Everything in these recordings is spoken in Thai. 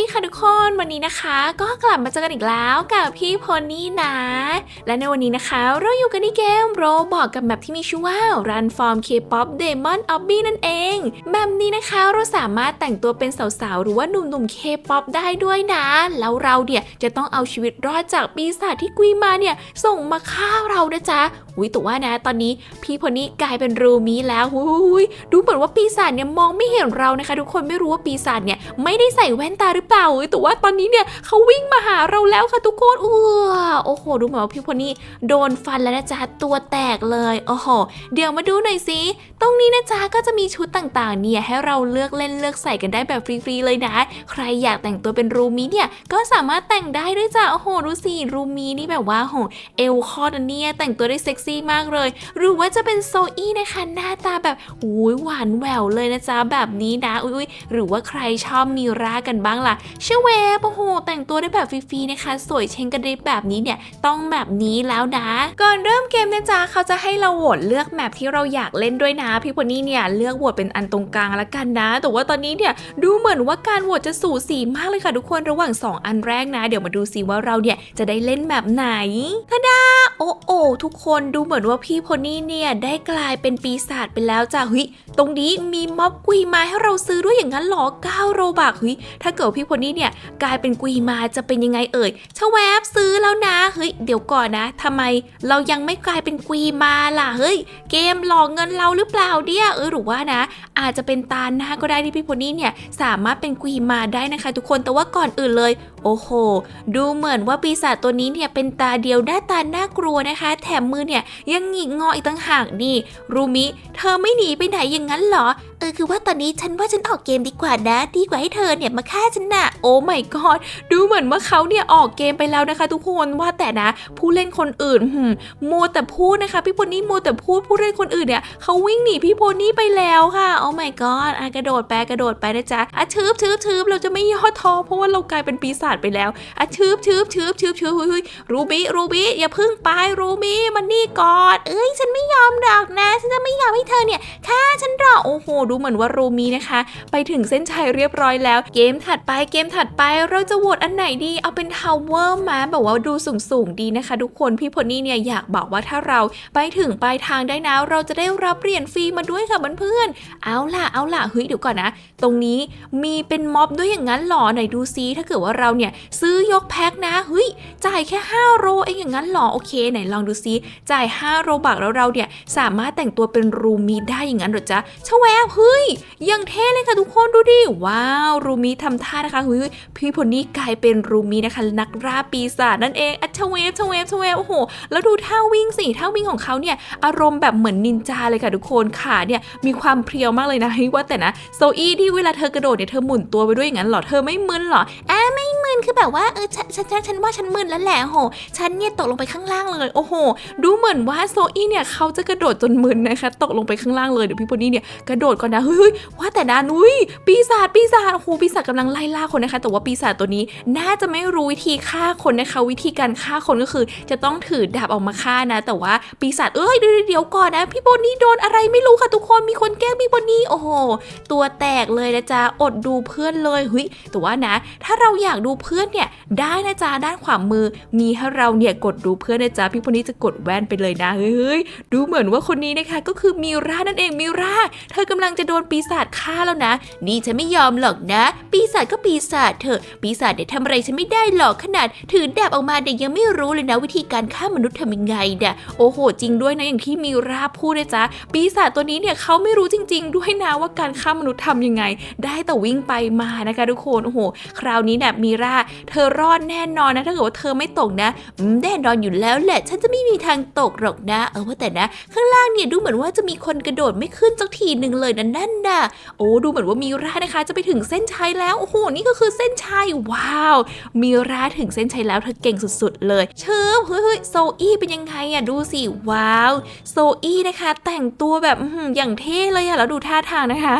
ดีค่ะทุกคนวันนี้นะคะ ก็กลับมาเจอกันอีกแล้วกับพี่โพนี่นะ และในวันนี้นะคะ เราอยู่กันในเกมโรบอกกับแมปที่มีชื่อว่า Run form K-pop Demon Obby นั่นเองแมปนี้นะคะเราสามารถแต่งตัวเป็นสาวๆ หรือว่าหนุ่มๆ K-pop ได้ด้วยนะ แล้วเราเนี่ยจะต้องเอาชีวิตรอดจากปีศาจที่กุยมาเนี่ยส่งมาฆ่าเรานะจ๊ะอุ้ยแต่ว่านะ ตอนนี้พี่โพนี่กลายเป็นรูมีแล้วอุ้ยดูเหมือนว่าปีศาจเนี่ยมองไม่เห็นเรานะคะ ทุกคนไม่รู้ว่าปีศาจเนี่ยไม่ได้ใส่แว่นตาหรือเปล่าอุ๊ยแต่ว่าตอนนี้เนี่ยเขาวิ่งมาหาเราแล้วค่ะทุกคนเออโอ้โหดูเหมือนว่าพี่โพนี่โดนฟันแล้วนะจ๊ะตัวแตกเลยโอ้โหเดี๋ยวมาดูหน่อยสิตรงนี้นะจ๊ะก็จะมีชุดต่างๆ เนี่ยให้เราเลือกเล่นเลือกใส่กันได้แบบฟรีๆเลยนะ ใครอยากแต่งตัวเป็นรูมีเนี่ยก็สามารถแต่งได้ด้วยจ้ะโอ้โหดูสิรูมีนี่แบบว่าโอ้โหเอวคอดอันเนี่ยแต่งตัวได้เซ็กซี่มากเลย หรือว่าจะเป็นโซอี้นะคะ หน้าตาแบบอุ้ยหวานแหววเลยนะจ๊ะแบบนี้นะอุ้ยหรือว่าใครชอบมีรากันบ้างล่ะเชเวฟโอ้โหแต่งตัวได้แบบฟรีๆนะคะ สวยเชงกระดิบแบบนี้เนี่ยต้องแบบนี้แล้วนะก่อนเริ่มเกมนะจ๊ะเขาจะให้เราโหวตเลือกแมปที่เราอยากเล่นด้วยนะพี่พนี่เนี่ยเลือกโหวตเป็นอันตรงกลางละกันนะ แต่ว่าตอนนี้เนี่ยดูเหมือนว่าการโหวตจะสูสีมากเลยค่ะทุกคนระหว่าง 2 อันแรกนะดี๋ยวมาดูสิว่าเราเนี่ยจะได้เล่นแบบไหนทาดาโอ้โอทุกคนดูเหมือนว่าพี่พนี่เนี่ยได้กลายเป็นปีศาจไปแล้วจ้ะเฮ้ยตรงนี้มีม็อบกุยมาให้เราซื้อด้วยอย่างนั้นหรอ9โรบักเฮ้ยถ้าเกิดพี่พนี่เนี่ยกลายเป็นกุยมาจะเป็นยังไงเอ่ยชแวบซื้อแล้วนะเฮ้ยเดี๋ยวก่อนนะทำไมเรายังไม่กลายเป็นกุยมาล่ะเฮ้ย เกมหลอกเงินเราหรือเปล่าเดียเออหรือว่านะอาจจะเป็นตาหน้าก็ได้ที่พี่โพนี่เนี่ยสามารถเป็นกุยมาได้นะคะ ทุกคนแต่ว่าก่อนอื่นเลย โอ้โห ดูเหมือนว่าปีศาจตัวนี้เนี่ยเป็นตาเดียวหน้าตาน่ากลัวนะคะ แถมมือเนี่ยยังหงิกงออีกต่างหากนี่รูมิ เธอไม่หนีไปไหนอย่างนั้นเหรอ ออคือว่าตอนนี้ฉันว่าฉันออกเกมดีกว่านะ ดีกว่าให้เธอเนี่ยมาฆ่าฉันน่ะโอ้ไม่กอดดูเหมือนว่าเขาเนี่ยออกเกมไปแล้วนะคะ ทุกคนว่าแต่นะ ผู้เล่นคนอื่นหืมมัวแต่พูดนะคะ พี่โพนี่มัวแต่พูดผู้เล่นคนอื่นเนี่ยเขาวิ่งหนีพี่โพนี่ไปแล้วค่ะ โอ้ไม่กอดอะกระโดดไปกระโดดไปนะจ๊ะอะชืบชืบชืบเราจะไม่ย่อท้อเพราะว่าเรากลายเป็นปีศาจไปแล้วอะชืบชืบชืบชืบชืบเฮ้ยเฮ้ยรูบี้รูบี้อย่าพึ่งไปรูบี้มันนี่กอนเอ้ยฉันไม่ยอมดอกนะ ฉันจะไม่ยอมให้เธอเนี่ยฆ่าฉันหรอกโอ้โหดูเหมือนว่ารูมีนะคะ ไปถึงเส้นชัยเรียบร้อยแล้ว เกมถัดไปเกมถัดไปเราจะโหวตอันไหนดี เอาเป็นทาวเวอร์มาแบบว่าดูสูงสูงๆดีนะคะ ทุกคนพี่พลนี่เนี่ยอยากบอกว่าถ้าเราไปถึงปลายทางได้นะเราจะได้รับเหรียญฟรีมาด้วยค่ะเพื่อนๆเอาล่ะเอาล่ะเฮ้ยเดี๋ยวก่อนนะ ตรงนี้มีเป็นม็อบด้วยอย่างนั้นหรอไหนดูซิถ้าเกิดว่าเราเนี่ยซื้อยกแพ็คนะเฮ้ยจ่ายแค่5โรเองอย่างนั้นหรอโอเค ไหนลองดูซิจ่าย5โรบักแล้วเราเนี่ยสามารถแต่งตัวเป็นรูมีได้อย่างนั้นหรอจ๊ะชะแวบเฮ้ย ยังเท่เลยค่ะทุกคนดูดิ ว้าว รูมีทำท่านะคะเฮ้ยพี่พลนี่กลายเป็นรูมีนะคะ นักราปีศาจนั่นเองอัชเวฟชเวฟชเวฟโอ้โห แล้วดูท่าวิ่งสิท่าวิ่งของเขาเนี่ยอารมณ์แบบเหมือนนินจาเลยค่ะทุกคนขาเนี่ยมีความเพรียวมากเลยนะเฮ้ยว่าแต่นะโซอี้ที่เวลาเธอกระโดดเนี่ยเธอหมุนตัวไปด้วยอย่างนั้นเหรอเธอไม่มึนเหรออ่าไม่มึ นคือแบบว่าเออฉันฉันฉันว่าฉันมึนแล้วแหละโห ฉันเนี่ยตกลงไปข้างล่างเลย โอ้โห ดูเหมือนว่าโซอี้เนี่ยเขาจะกระโดดจนมึนนะคะ ตกลงไปข้างล่างเลยเดี๋ยวพี่พลนี่เนี่ยกระโดดก่อนนะเฮ้ยว่าแต่นะนุ้ยปีศาจปีศาจโอ้โหปีศาจกำลังไล่ล่าคนนะคะ แต่ว่าปีศาจตัวนี้น่าจะไม่รู้วิธีฆ่าคนนะคะ วิธีการฆ่าคนก็คือ จะต้องถือดาบออกมาฆ่านะ แต่ว่าปีศาจเอ้ยเดี๋ยวก่อนนะ พี่โบนี่โดนอะไรไม่รู้ค่ะทุกคนมีคนแกล้งพี่โบนี่โอ้โหตัวแตกเลยนะจ๊ะอดดูเพื่อนเลยเฮ้ยแต่ว่านะ ถ้าเราอยากดูเพื่อนเนี่ยได้นะจ๊ะด้านขวามือ มีให้เราเนี่ยกดดูเพื่อนนะจ๊ะพี่โบนี่จะกดแว่นไปเลยนะเฮ้ยดูเหมือนว่าคนนี้นะคะ ก็คือมิรานั่นเองมิราเธอกำลังจะโดนปีศาจฆ่าแล้วนะ นี่ฉันไม่ยอมหรอกนะ ปีศาจก็ปีศาจเถอะปีศาจเดี๋ยวทำอะไรฉันไม่ได้หรอกขนาด ถือดาบออกมาเด็กยังไม่รู้เลยนะ วิธีการฆ่ามนุษย์ทำยังไงเนี่ยโอ้โห จริงด้วยนะอย่างที่มิราพูดนะจ๊ะปีศาจตัวนี้เนี่ยเขาไม่รู้จริง ๆ ด้วยนะว่าการฆ่ามนุษย์ทำยังไง ได้แต่วิ่งไปมานะคะทุกคนโอ้โห คราวนี้เนี่ยมิราเธอรอดแน่นอนนะ ถ้าเกิดว่าเธอไม่ตกนะแน่นอนอยู่แล้วแหละ ฉันจะไม่มีทางตกหรอกนะ เออว่าแต่นะ ข้างล่างเนี่ยดูเหมือนว่าจะมีคนกระโดดไม่ขึ้นสักทีหนึ่งเลยนะนั่นน่ะ โอ้ดูเหมือนว่ามีรานะคะ จะไปถึงเส้นชัยแล้วโอ้โหนี่ก็คือเส้นชัยว้าว มีราถึงเส้นชัยแล้วเธอเก่งสุดๆ เลย เชิญเฮ้ยโซอี้เป็นยังไงอะดูสิว้าวโซอี้นะคะ แต่งตัวแบบอื้อหืออย่างเท่เลยอะแล้วดูท่าทางนะคะ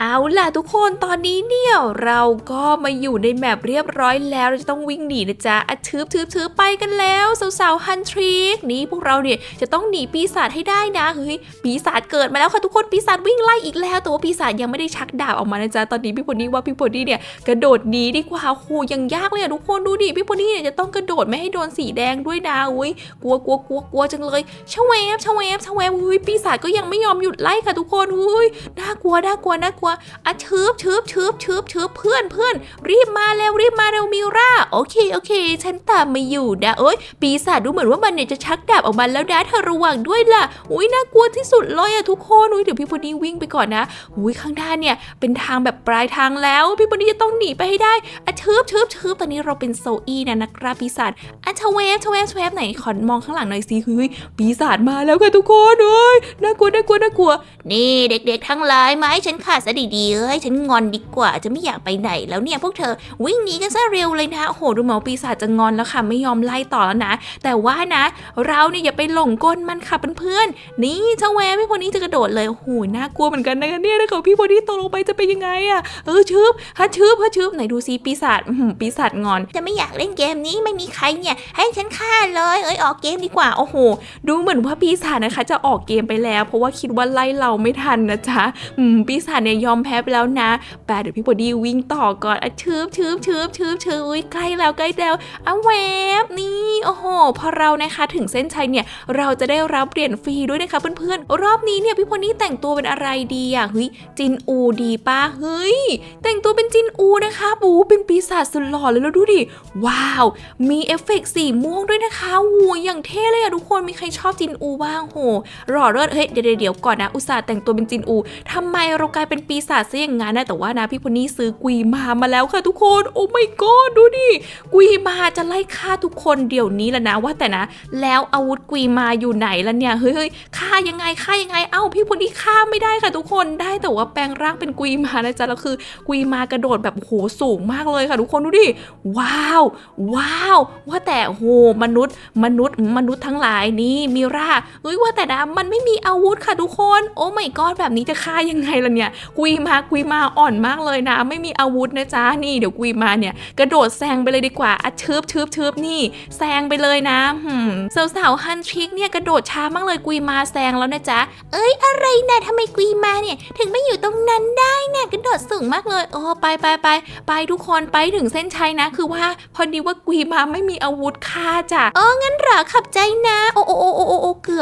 เอาล่ะทุกคนตอนนี้เนี่ยเราก็มาอยู่ในแมปเรียบร้อยอยแล้วเราจะต้องวิ่งหนีนะจ๊ะอะชืบชืบชืบไปกันแล้วสาวๆฮันทริกนี่พวกเราเนี่ยจะต้องหนีปีศาจให้ได้นะเฮ้ยปีศาจเกิดมาแล้วค่ะทุกคนปีศาจวิ่งไล่อีกแล้วแต่ว่าปีศาจยังไม่ได้ชักดาบออกมานะจ๊ะตอนนี้พี่พอนี่ว่าพี่พอนี่เนี่ยกระโดดหนีดีกว่าโหยังยากเลยอะทุกคนดูดิพี่พอนี่เนี่ยจะต้องกระโดดไม่ให้โดนสีแดงด้วยนะอุ้ยกลัวกลัวกลัวกลัวจังเลยชเวฟชเวฟชเวฟอุ้ยปีศาจก็ยังไม่ยอมหยุดไล่ค่ะทุกคนอุ้ยน่ากลัวน่ากลัวน่ากลัวอะชืบชืบชืบชืบชืบเพื่อนเพื่อนรีบมาเร็วรีบมาเร็วมิราโอเคโอเค ฉันตามมาอยู่นะเอ้ยปีศาจดูเหมือนว่ามันเนี่ยจะชักดาบออกมาแล้วนะเธอระวังด้วยล่ะอุ้ยน่ากลัวที่สุดเลยอะทุกคนอุ้ยเดี๋ยวพี่พอนี่วิ่งไปก่อนนะอุ้ยข้างหน้าเนี่ยเป็นทางแบบปลายทางแล้วพี่พอนี่จะต้องหนีไปให้ได้อะชืบชืบชืบตอนนี้เราเป็นโซอี้นะนักราปีศาจอะชเวฟชเวฟชเวฟไหนขอนมองข้างหลังหน่อยสิเฮ้ยปีศาจมาแล้วค่ะทุกคนเอ้ยน่ากลัวน่ากลัวน่ากลัว นี่เด็ก ๆ ทั้งหลายมาให้ฉันขาดซะดีๆเอ้ยฉันงอนดีกว่าจะไม่อยากไปไหนแล้วเนี่ยพวกเธอวิ่งหนีกันซะเร็วเลยนะโอ้โหดูเหมาปีศาจจะงอนแล้วค่ะ ไม่ยอมไล่ต่อแล้วนะ แต่ว่านะ เราเนี่ยอย่าไปหลงกลมันค่ะเพื่อนๆนี่เจ้าแววพี่พอนี้จะกระโดดเลยโอ้โหน่ากลัวเหมือนกันนะคะเนี่ยถ้าเกิดพี่พอนี้ตกลงไปจะเป็นยังไงอะเออชืบฮัชืบฮัชืบไหนดูซิปีศาจอื้อหือปีศาจงอน จะไม่อยากเล่นเกมนี้ไม่มีใครเนี่ย ให้ฉันฆ่าเลยเอ้ยออกเกมดีกว่าโอ้โห ดูเหมือนว่าปีศาจนะคะ จะออกเกมไปแล้ว เพราะว่าคิดว่าไล่เราไม่ทันนะจ๊ะอืมปีศาจเนี่ยยอมแพ้ไปแล้วนะแปดเดี๋ยวพี่บอดี้วิ่งต่อก่อนอะชืบชืบชืบชืบชืบอุ้ยใกล้แล้วใกล้แล้วอะแวบนี่โอ้โห พอเรานะคะถึงเส้นชัยเนี่ยเราจะได้รับเหรียญฟรีด้วยนะคะเพื่อนๆ รอบนี้เนี่ยพี่พอนี่แต่งตัวเป็นอะไรดีอะเฮ้ยจินอูดีป้าเฮ้ยแต่งตัวเป็นจินอูนะคะบูเป็นปีศาจสุดหล่อเลยแล้วดูดิว้าว มีเอฟเฟกต์สีม่วงด้วยนะคะโอ้ยอย่างเท่เลยอะทุกคนมีใครชอบจินอูบ้างโหหล่อเลิศเฮ้ยเดี๋ยวเดี๋ยวก่อนนะอุตส่าห์แต่งตัวเป็นจินอูทำไมเรากลายเป็นปีศาจซะอย่างนั้นนะแต่ว่านะพี่พนนี่ซื้อกวีมามาแล้วค่ะทุกคนโอ้ไม่กดูดิกวีมาจะไล่ฆ่าทุกคนเดี๋ยวนี้แล้วนะว่าแต่นะ แล้วอาวุธกวีมาอยู่ไหนล่ะเนี่ยเฮ้ยเฮ้ยฆ่ายังไงฆ่ายังไงเอ้าพี่พนนี่ฆ่าไม่ได้ค่ะทุกคนได้แต่ว่าแปลงร่างเป็นกวีมานะจ๊ะแล้วคือกวีมากระโดดแบบโหสูงมากเลยค่ะทุกคนดูดิว้าว ว้าว ว่าแต่โหมนุษย์มนุษย์มนุษย์ทั้งหลายนี่มิราเฮ้ยว่าแต่นะมันไม่มีอาวุธค่ะทุกคน โอ้ไม่กอดแบบนี้จะฆ่ายังไงล่ะเนี่ยกุยมากุยมาอ่อนมากเลยนะ ไม่มีอาวุธนะจ๊ะนี่เดี๋ยวกุยมาเนี่ยกระโดดแซงไปเลยดีกว่าอะชืบชืบชืบนี่แซงไปเลยนะหืมสาวๆฮันทริกเนี่ยกระโดดช้ามากเลยกุยมาแซงแล้วนะจ๊ะเอ้ยอะไรนะทำไมกรีมาเนี่ย ถึงไม่อยู่ตรงนั้นได้เนี่ยกระโดดสูงมากเลยโอ้ไปไปไปไปทุกคนไปถึงเส้นชัยนะ คือว่าพอดีว่ากุยมาไม่มีอาวุธฆ่าจ้ะเอองั้นเหรอขับใจนะ โอ้โอ้โ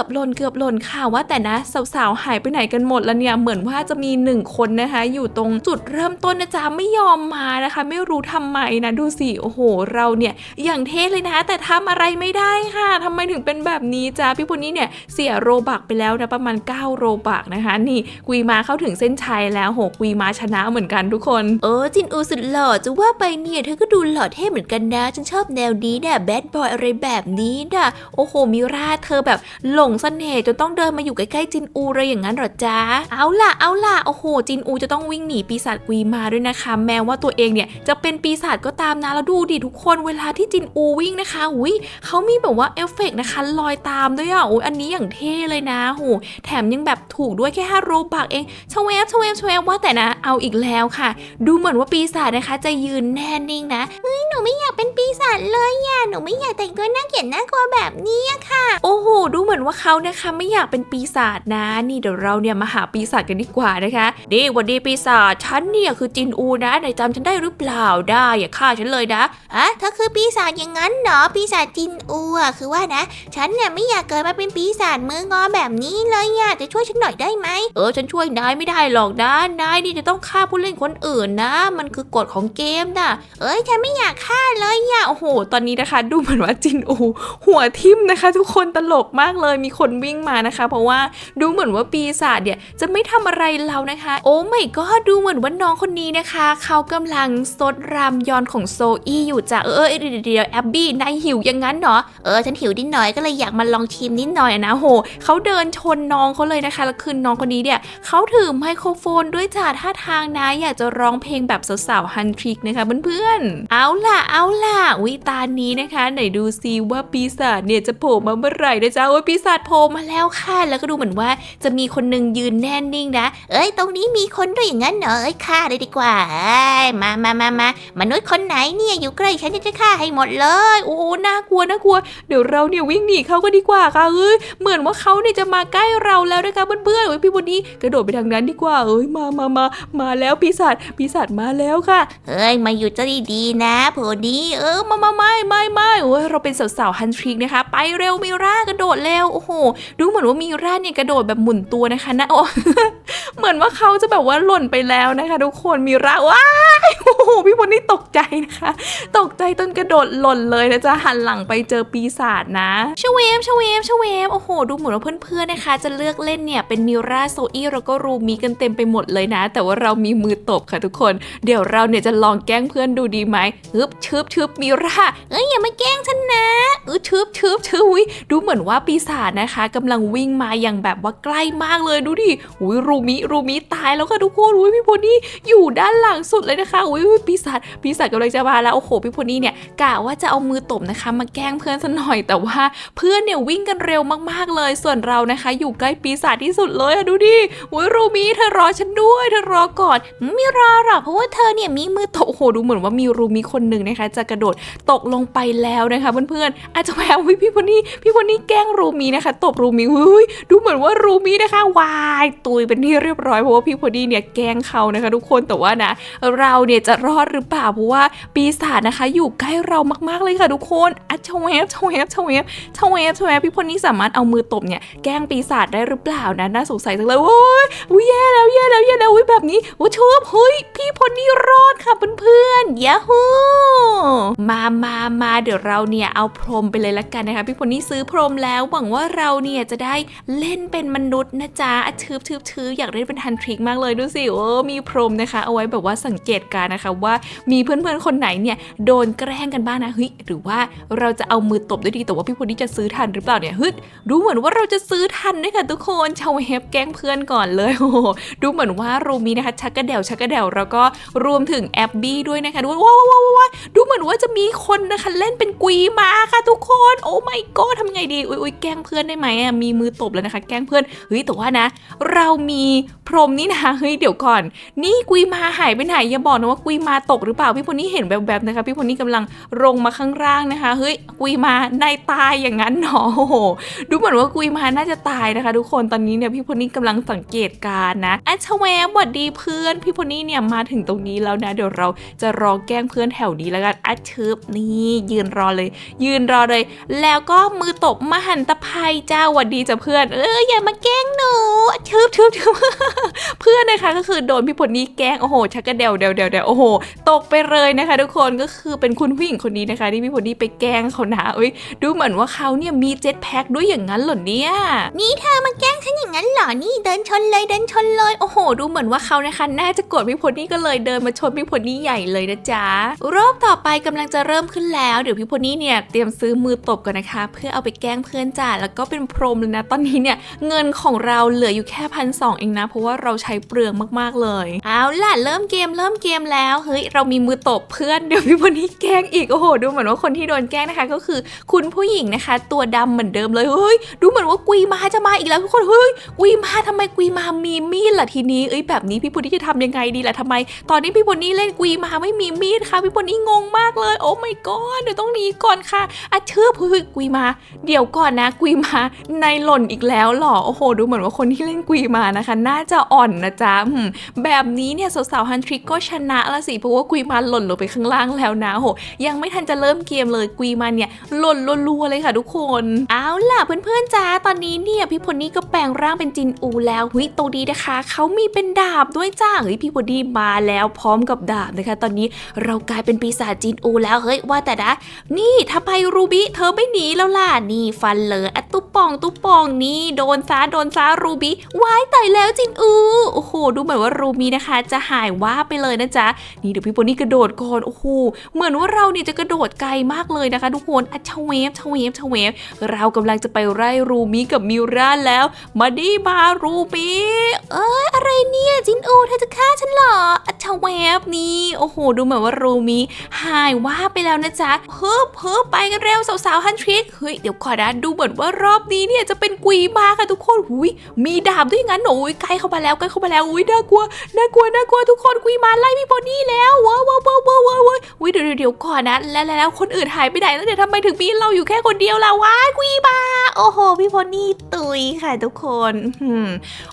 อ้โอ้โอ้โอ้เกือบหล่นเกือบหล่นค่ะว่าแต่นะสาวๆหายไปไหนกันหมดแล้วเนี่ยเหมือนว่าจะมีหนึ่งคนนะคะ อยู่ตรงจุดเริ่มต้นนะจ๊ะไม่ยอมมานะคะ ไม่รู้ทำไมนะดูสิโอ้โห เราเนี่ยอย่างเท่เลยนะ แต่ทำอะไรไม่ได้ค่ะทำไมถึงเป็นแบบนี้จ๊ะพี่ปุณนี่เนี่ยเสียโรบักไปแล้วนะประมาณ 9 โรบักนะคะ นี่กุยมาเข้าถึงเส้นชัยแล้วโหกุยมาชนะเหมือนกันทุกคน เออจินอูสุดหล่อจะว่าไปเนี่ยเธอก็ดูหล่อเท่เหมือนกันนะฉันชอบแนวนี้เนี่ยแบดบอยอะไรแบบนี้นะโอ้โหมิราเธอแบบหลงเสน่ห์จนต้องเดินมาอยู่ใกล้ๆจินอูอะไรอย่างนั้นหรอจ๊ะ เอาล่ะเอาล่ะโอ้โห จินอูจะต้องวิ่งหนีปีศาจกวีมาด้วยนะคะ แม้ว่าตัวเองเนี่ยจะเป็นปีศาจก็ตามนะแล้วดูดิทุกคนเวลาที่จินอูวิ่งนะคะอุ้ยเขามีแบบว่าเอฟเฟกต์นะคะลอยตามด้วยอะโอ้ยอันนี้อย่างเท่เลยนะโหแถมยังแบบถูกด้วยแค่5โรบักเองชเวฟชเวฟชเวฟว่าแต่นะ เอาอีกแล้วค่ะ ดูเหมือนว่าปีศาจนะคะ จะยืนแน่นิ่งนะเฮ้ยหนูไม่อยากเป็นปีศาจเลยอะหนูไม่อยากแต่งตัวน่าเกลียดน่ากลัวแบบนี้ค่ะ โอ้โห ดูเหมือนว่าเขานะคะไม่อยากเป็นปีศาจนะ นี่เดี๋ยวเราเนี่ยมาหาปีศาจกันดีกว่านะคะนี่หวันดีปีศาจฉันเนี่ยคือจินอูนะไหนจำฉันได้หรือเปล่าได้อย่าฆ่าฉันเลยนะอะเธอคือปีศาจอย่างนั้นเหรอปีศาจจินอูอะคือว่านะ ฉันเนี่ยไม่อยากเกิดมาเป็นปีศาจมืองอแบบนี้เลยอะจะช่วยฉันหน่อยได้ไหมเออฉันช่วยนายไม่ได้หรอกนะนายนี่จะต้องฆ่าผู้เล่นคนอื่นนะ มันคือกฎของเกมนะเอ้ยฉันไม่อยากฆ่าเลยอะโอ้โห ตอนนี้นะคะ ดูเหมือนว่าจินอู หัวทิ่มนะคะ ทุกคนตลกมากเลยมีคนวิ่งมานะคะ เพราะว่าดูเหมือนว่าปีศาจเนี่ยจะไม่ทำอะไรเรานะคะ โอ้ไม่ก็ดูเหมือนว่าน้องคนนี้นะคะ เขากำลังซดรามยอนของโซอี้อยู่จ้ะเออเดี๋ยวเดี๋ยวแอบบี้นายหิวอย่างนั้นเหรอเออฉันหิวนิดหน่อยก็เลยอยากมาลองชิมนิดหน่อยนะโหเขาเดินชนน้องเขาเลยนะคะแล้วคือน้องคนนี้เนี่ยเขาถือไมโครโฟนด้วยจ้าท่าทางนะอยากจะร้องเพลงแบบสาวๆฮันทริกนะคะเพื่อนๆเอาล่ะเอาล่ะวิตานี้นะคะ ไหนดูซิว่าปีศาจเนี่ยจะโผล่มาเมื่อไหร่นะจ๊ะโอ้ยปีศาจโผล่มาแล้วค่ะ แล้วก็ดูเหมือนว่าจะมีคนหนึ่งยืนแน่นิ่งนะ เอ้ย ตรงนี้มีคนด้วยอย่างนั้นเหรอ เอ้ยฆ่าเลยดีกว่าเอ้ยมามามามามนุษย์คนไหนเนี่ยอยู่ใกล้ฉันจะฆ่าให้หมดเลย โอ้โหน่ากลัวน่ากลัว เดี๋ยวเราเนี่ยวิ่งหนีเขาก็ดีกว่าค่ะ เอ้ย เหมือนว่าเขาเนี่ยจะมาใกล้เราแล้วนะคะเพื่อนๆเอ้ยพี่วันนี้กระโดดไปทางนั้นดีกว่า เอ้ย มามามามาแล้วปีศาจ ปีศาจมาแล้วค่ะ เอ้ย มาอยู่จะดีๆนะโผดีเออ มามาไม่ไม่ไม่โอ้ย เราเป็นสาวๆฮันทริกนะคะ ไปเร็วมิร่ากระโดดเร็วอ้โห ดูเหมือนว่ามิร่าเนี่ยกระโดดแบบหมุนตัวนะคะนะโอ้เหมือนว่าเขาจะแบบว่าหล่นไปแล้วนะคะ ทุกคนมิร่าว้าโอ้โหพี่วันนี้ตกใจนะคะ ตกใจต้นกระโดดหล่นเลยนะจ๊ะหันหลังไปเจอปีศาจนะชเวมชเวมชเวมโอ้โห ดูเหมือนว่าเพื่อนๆนะคะ จะเลือกเล่นเนี่ยเป็นมิราโซอี้แล้วก็รูมีกันเต็มไปหมดเลยนะ แต่ว่าเรามีมือตบค่ะทุกคน เดี๋ยวเราเนี่ยจะลองแกล้งเพื่อนดูดีไหมฮึบชึบชึบมิราเอ้ยอย่ามาแกล้งฉันนะเออชึบชึบชึบอุ้ดูเหมือนว่าปีศาจนะคะกำลังวิ่งมาอย่างแบบว่าใกล้มากเลยดูดิอุ้ยรูมิรูมิตายแล้วค่ะทุกคนอุ้ยพี่พนี่อยู่ด้านหลังสุดเลยนะคะอุ้ยปีศาจปีศาจกำลังจะมาแล้วโอ้โหพี่พนี่เนี่ยกะว่าจะเอามือตบนะคะ มาแกล้งเพื่อนซะหน่อยแต่ว่าเพื่อนเนี่ยวิ่งกันเร็วมากๆเลย ส่วนเรานะคะ อยู่ใกล้ปีศาจที่สุดเลยอะดูดิโอ้ยรูมีเธอรอฉันด้วยเธอรอก่อนไม่รอหรอกเพราะว่าเธอเนี่ยมีมือตกโอ้โหดูเหมือนว่ามีรูมีคนหนึ่งนะคะ จะกระโดดตกลงไปแล้วนะคะเพื่อนๆอาจจะแวววิพี่พนี่พี่พนี่แกล้งรูมีนะคะตบรูมีอุ้ยดูเหมือนว่ารูมีนะคะวายตุยเป็นที่เรียบร้อยเพราะว่าพี่พนี่เนี่ยแกล้งเขานะคะทุกคนแต่ว่านะ เราเนี่ยจะรอดหรือเปล่าเพราะว่าปีศาจนะคะ อยู่ใกล้เรามากๆเลยค่ะทุกคนอะชเวฟชเวฟชเวฟชเวฟชเวฟพี่พนี่สามารถเอามือตบเนี่ยแกล้งปีศาจได้หรือเปล่านะน่าสงสัยจังเลยโอ้ยอุ้ยแย่แล้วแย่แล้วแย่แล้วอุ้ยแบบนี้โอ้ชอบเฮ้ยพี่พนี่รอดค่ะเพื่อนๆยาฮูมามามาเดี๋ยวเราเนี่ยเอาพรมไปเลยละกันนะคะพี่พนี่ซื้อพรมแล้วหวังว่าเราเนี่ยจะได้เล่นเป็นมนุษย์นะจ๊ะอะชืบชืบชืบอยากเล่นเป็นฮันทริกมากเลยดูสิโอ้มีพรมนะคะ เอาไว้แบบว่าสังเกตการนะคะว่ามีเพื่อนๆคนไหนเนี่ยโดนแกล้งกันบ้างนะเฮ้ยหรือว่าเราจะเอามือตบด้วยดีแต่ว่าพี่พนี่จะซื้อทันหรือเปล่าเนี่ยฮ้ยดูเหมือนว่าเราจะซื้อทันด้วยค่ะทุกคนชาวเฮฟแกล้งเพื่อนก่อนเลยโอ้โหดูเหมือนว่ารูมีนะคะชักกระเดวชักกระเดวแล้วก็รวมถึงแอบบี้ด้วยนะคะดูว้าวว้าวว้าวดูเหมือนว่าจะมีคนนะคะเล่นเป็นกุยมาค่ะทุกคน โอ้ไม่ก็ทำไงดีอุ้ยอุ้ยแกล้งเพื่อนได้ไหมอะมีมือตบแล้วนะคะ แกล้งเพื่อนเฮ้ยแต่ว่านะ เรามีพรมนี่นะเฮ้ยเดี๋ยวก่อน นี่กุยมาหายไปไหนอย่าบอกนะว่ากุยมาตกหรือเปล่าพี่พลนี่เห็นแบบๆนะคะ พี่พลนี่กำลังลงมาข้างล่างนะคะเฮ้ยกุยมาในตายอย่างนั้นหนอโอ้โหดูเหมือนว่ากุยมาน่าจะตายนะคะ ทุกคนตอนนี้เนี่ยพี่พลนี่กำลังสังเกตการณ์นะอัชแวบหวัดดีเพื่อน พี่พลนี่เนี่ยมาถึงตรงนี้แล้วนะ เดี๋ยวเราจะรอแกล้งเพื่อนแถวนี้แล้วกันอัชเชิบนี่ยืนรอเลย ยืนรอเลย แล้วก็มือตบมหันตภัยจ้าหวัดดีจ้ะเพื่อน เอออย่ามาแกล้งหนูชืบชืบชืบเพื่อนนะคะก็คือโดนพี่พลนี่แกล้งโอ้โหชักกระเดวเดวเดวเดวโอ้โห ตกไปเลยนะคะ ทุกคนก็คือเป็นคุณผู้หญิงคนนี้นะคะ ที่พี่พลนี่ไปแกล้งเขานะเอ้ยดูเหมือนว่าเขาเนี่ยมีเจ็ตแพ็คด้วยอย่างนั้นเหรอเนี่ยนี่เธอมาแกล้งฉันอย่างนั้นเหรอนี่เดินชนเลยเดินชนเลยโอ้โห ดูเหมือนว่าเขานะคะน่าจะโกรธพี่พลนี่ก็เลยเดินมาชนพี่พลนี่ใหญ่เลยนะจ๊ะรอบต่อไปกำลังจะเริ่มขึ้นแล้ว เดี๋ยวพี่พลนี่เนี่ยเตรียมซื้อมือตบก่อนนะคะ เพื่อเอาไปแกล้งเพื่อนจ้าแล้วก็เป็นพรมเลยนะ ตอนนี้เนี่ยเงินของเราเหลืออยู่แค่พันสองเองนะ เพราะว่าเราใช้เปลืองมากๆเลย เอาล่ะเริ่มเกมเริ่มเกมแล้ว เฮ้ย เรามีมือตบเพื่อนเดี๋ยวพี่พลนี่แกล้งอีก โอ้โห ดูเหมือนว่าคนที่โดนแกล้งนะคะ ก็คือคุณผู้หญิงนะคะ ตัวดำเหมือนเดิมเลย เฮ้ย ดูเหมือนว่ากุยมาจะมาอีกแล้วทุกคน เฮ้ย กุยมาทำไมกุยมามีมีดล่ะทีนี้ เอ้ย แบบนี้พี่พุนนี่จะทำยังไงดีล่ะทำไม ตอนนี้พี่พุนนี่เล่นกุยมาไม่มีมีดค่ะ พี่พุนนี่งงมากเลย โอ้ไม่กอดเดี๋ยวต้องหนีก่อนค่ะอะเชื่อเฮ้ยกุยมา เดี๋ยวก่อนนะกุยมาในหล่นอีกแล้วหรอ โอ้โห ดูเหมือนว่าคนที่เล่นกุยมานะคะ น่าจะอ่อนนะจ๊ะแบบนี้เนี่ยสาวๆฮันทริกก็ชนะละสิเพราะว่ากุยมาหล่นลงไปข้างล่างแล้วนะโหยังไม่ทันจะเริ่มเกมเลยกุยมาเนี่ยหล่นรัวๆเลยค่ะทุกคน เอาล่ะเพื่อนๆจ้าตอนนี้เนี่ยพี่พลนี่ก็แปลงร่างเป็นจินอูแล้วเฮ้ยตรงนี้นะคะเขามีเป็นดาบด้วยจ้าเฮ้ยพี่พลนี่มาแล้วพร้อมกับดาบนะคะ ตอนนี้เรากลายเป็นปีศาจจินอูแล้วเฮ้ยว่าแต่นะนี่ถ้าไปรูบิเธอไม่หนีแล้วล่ะนี่ฟันเลยอะตุ๊บปองตุ๊บปองนี่โดนซาโดนซารูบิว้ายตายแล้วจินอูโอ้โหดูเหมือนว่ารูบินะคะ จะหายว่าไปเลยนะจ๊ะนี่เดี๋ยวพี่โพนี่กระโดดก่อนโอ้โหเหมือนว่าเรานี่จะกระโดดไกลมากเลยนะคะ ทุกคนอะชเวฟชเวฟชเวฟเรากำลังจะไปไล่รูมิกับมิราแล้ว มาดีมารูบิเอ้ยอะไรเนี่ยจินอูเธอจะฆ่าฉันเหรออะชเวฟนี่โอ้โห ดูเหมือนว่ารูมิหายว่าไปแล้วนะจ๊ะเฮ้อเฮ้อไปกันเร็วสาวๆฮันทริกเฮ้ยเดี๋ยวก่อนนะดูเหมือนว่ารอบนี้เนี่ยจะเป็นกุยมาค่ะทุกคนหุยมีดาบด้วยงั้นโอ้ยใกล้เข้ามาแล้วใกล้เข้ามาแล้วอุ้ยน่ากลัวน่ากลัวน่ากลัวทุกคนกุยมาไล่พี่โพนี่แล้วว้าวว้าวว้าวว้าวว้าวอุ้ยเดี๋ยวเดี๋ยวเดี๋ยวก่อนนะแล้วแล้วคนอื่นหายไปไหนแล้วเนี่ยวทำไมถึงมีเราอยู่แค่คนเดียวล่ะว้ากุยมาโอ้โหพี่โพนี่ตุยค่ะทุกคน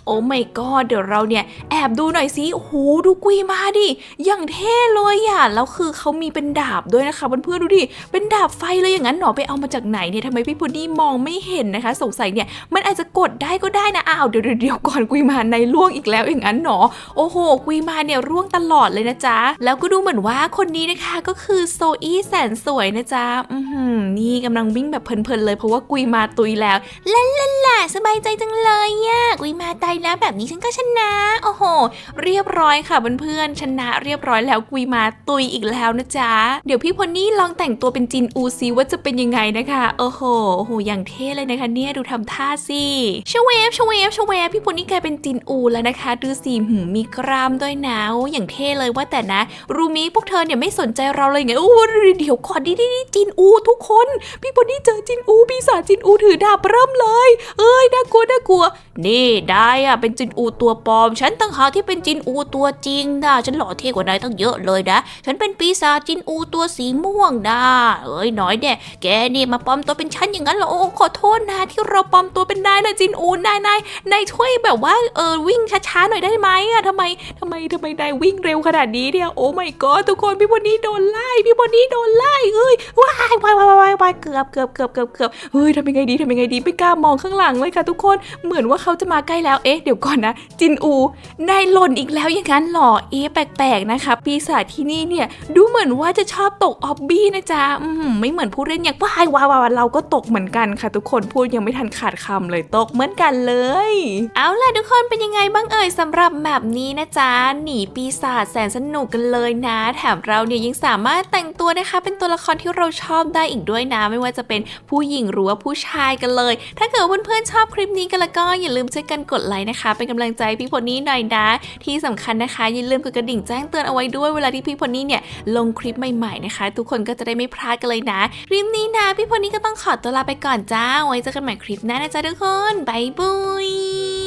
โอ้ไม่ก็เดี๋ยวเราเนี่ยแอบดูหน่อยสิโอ้โหดูกุยมาดิอย่างเท่เลยอะแล้วคือเขามีเป็นดาบด้วยนะคะเพื่อนๆดูดิเป็นดาบไฟเลยอย่างนั้นหนอไปเอามาจากไหนเนี่ยทำไมพี่พุดดี้มองไม่เห็น็นนะคะ สงสัยเนี่ยมันอาจจะกดได้ก็ได้นะอ้าวเดี๋ยวเดี๋ยวก่อนกุยมาในร่วงอีกแล้วอย่างนั้นหนอโอ้โหกุยมาเนี่ยร่วงตลอดเลยนะจ๊ะแล้วก็ดูเหมือนว่าคนนี้นะคะก็คือโซอี้แสนสวยนะจ๊ะอืมนี่กำลังวิ่งแบบเพลินๆเลยเพราะว่ากุยมาตุยแล้วลลล สบายใจจังเลยอะกุยมาตายแล้วแบบนี้ฉันก็ชนะ โอ้โห เรียบร้อยค่ะเพื่อนๆชนะเรียบร้อยแล้วกุยมาตุยอีกแล้วนะจ๊ะ เดี๋ยวพี่พลนี่ลองแต่งตัวเป็นจินอูซิว่าจะเป็นยังไงนะคะ โอ้โห โอ้โห อย่างเท่เลยนะคะเนี่ยดูทำท่าสิชเวฟชเวฟชเวฟพี่พลนี่กลายเป็นจินอูแล้วนะคะ ดูสิหืมมีกรามด้วยนะอย่างเท่เลยว่าแต่นะ รูมิพวกเธอเนี่ยไม่สนใจเราเลยไงโอ้เดี๋ยวก่อนดิดิดิจินอู ทุกคน พี่พลนี่เจอจินอูปีศาจจินอูถือดาบเริ่มเลย เอ้ยน่ากลัวน่ากลัว นี่ได้อะเป็นจินอูตัวปลอม ฉันตั้งหากที่เป็นจินอูตัวจริงนะฉันหล่อเท่กว่านายตั้งเยอะเลยนะ ฉันเป็นปีศาจจินอูตัวสีม่วงนะเอ้ยน้อยเนี่ยแกนี่มาปลอมตัวเป็นฉันอย่างนั้นเหรอโอ้ขอโทษนะ ที่เราปลอมตัวเป็นนายนะจินอูนายนายนายช่วยแบบว่าเออวิ่งช้าๆหน่อยได้ไหมอะทำไมทำไมทำไมนายวิ่งเร็วขนาดนี้เนี่ยโอ้ไม่ก็ทุกคนพี่บนนี้โดนไล่พี่บนนี้โดนไล่เอ้ยว้า ยวายวายวายวายเกือบเกือบเกือบเกือบเกือบเฮ้ยทำยังไงดีทำยังไงดีไม่กล้ามองข้างหลังเลยค่ะทุกคนเหมือนว่าเขาจะมาใกล้แล้วเอ๊ะเดี๋ยวก่อนนะ จินอูนายหล่นอีกแล้วอย่างนั้นหรอเอ๊ะแปลกๆนะคะ ปีศาจที่นี่เนี่ยดูเหมือนว่าจะชอบตกออบบี้นะจ๊ะอืมไม่เหมือนผู้เล่นอย่างวายวายวายเราก็ตกเหมือนกันค่ะ ทุกคนพูดยังไม่ทันขาดคำเลยตกเหมือนกันเลย เอาล่ะทุกคนเป็นยังไงบ้างเอ่ยสำหรับแมปนี้นะจ๊ะหนีปีศาจแสนสนุกกันเลยนะ แถมเราเนี่ยยังสามารถแต่งตัวนะคะ เป็นตัวละครที่เราชอบได้อีกด้วยนะ ไม่ว่าจะเป็นผู้หญิงหรือว่าผู้ชายกันเลย ถ้าเกิดเพื่อนๆชอบคลิปนี้กันแล้วก็อย่าลืมช่วยกันกดไลค์นะคะ เป็นกำลังใจพี่พลนี่หน่อยนะ ที่สำคัญนะคะอย่าลืมกดกระดิ่งแจ้งเตือนเอาไว้ด้วยเวลาที่พี่พลนี่เนี่ยลงคลิปใหม่ๆนะคะ ทุกคนก็จะได้ไม่พลาดกันเลยนะคลิปนี้นะพี่พลนี่ก็ต้องขอตัวลาไปก่อนจ้าไว้เจอกันใหม่คลิปหน้านะจ๊ะทุกคนบายบาย